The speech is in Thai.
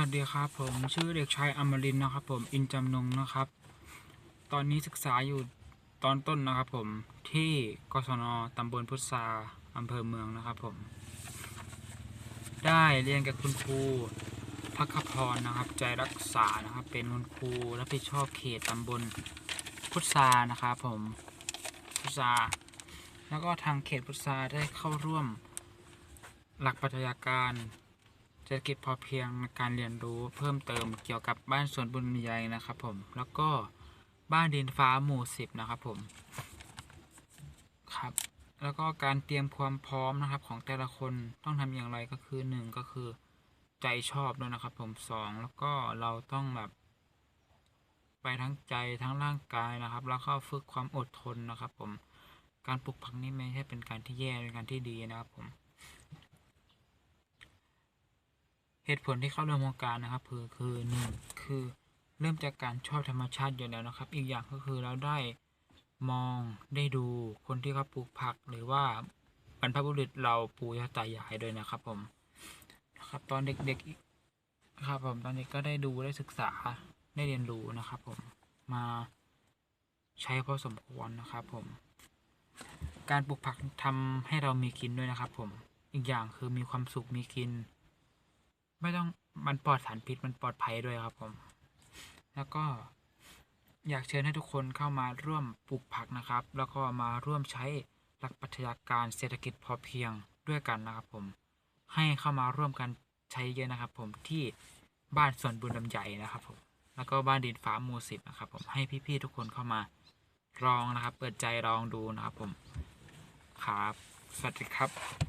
วัสดีครับผมชื่อเด็กชายอมรินนะครับ ผมอินจำนงนะครับ ตอนนี้ศึกษาอยู่ตอนต้นนะครับ ผมที่กศนตำบลพุทราอำเภอเมืองนะครับ ผม ได้เรียนกับคุณครูพักขพรนะครับ ใจรักษานะครับ เป็นคุณครูรับผิดชอบเขตตำบลพุทรานะครับผมพุทราแล้วก็ทางเขตพุทราได้เข้าร่วมหลักปรัชญาการ เศรษฐกิจพอเพียงการเรียนรู้เพิ่มเติมเกี่ยวกับบ้านสวนบุญใหญ่นะครับผมแล้วก็บ้านดินฟ้าหมู่สิบนะครับผมครับแล้วก็การเตรียมความพร้อมนะครับของแต่ละคนต้องทำอย่างไรก็คือหนึ่งก็คือใจชอบด้วยนะครับผมสองแล้วก็เราต้องแบบ ไปทั้งใจทั้งร่างกายนะครับ แล้วก็ฝึกความอดทนนะครับผมการปลูกผักนี่ไม่ใช่เป็นการที่แย่เป็นการที่ดีนะครับผม เหตุผลที่เข้าร่วมโครงการนะครับคือคือหนึ่งคือเริ่มจากการชอบธรรมชาติอยู่แล้วนะครับ อีกอย่างก็คือเราได้มองได้ดูคนที่เขาปลูกผักหรือว่าบรรพบุรุษเราปู่ย่าตายายด้วยนะครับผมนะครับตอนเด็กๆครับผมตอนนี้ก็ได้ดูได้ศึกษาได้เรียนรู้นะครับ ผมมาใช้พอสมควรนะครับ ผม การปลูกผักทำให้เรามีกินด้วยนะครับ ผมอีกอย่างคือมีความสุขมีกิน ไม่ต้องมันปลอดสารพิษมันปลอดภัยด้วยครับผม แล้วก็อยากเชิญให้ทุกคนเข้ามาร่วมปลูกผักนะครับ แล้วก็มาร่วมใช้หลักปรัชญาการเศรษฐกิจพอเพียงด้วยกันนะครับผม ให้เข้ามาร่วมกันใช้เยอะนะครับ ผมที่บ้านสวนบุญลำใหญ่นะครับผม แล้วก็บ้านดินฟ้าหมูสิบนะครับ ผมให้พี่ๆทุกคนเข้ามาลองนะครับ เปิดใจลองดูนะครับผม ครับ สวัสดีครับ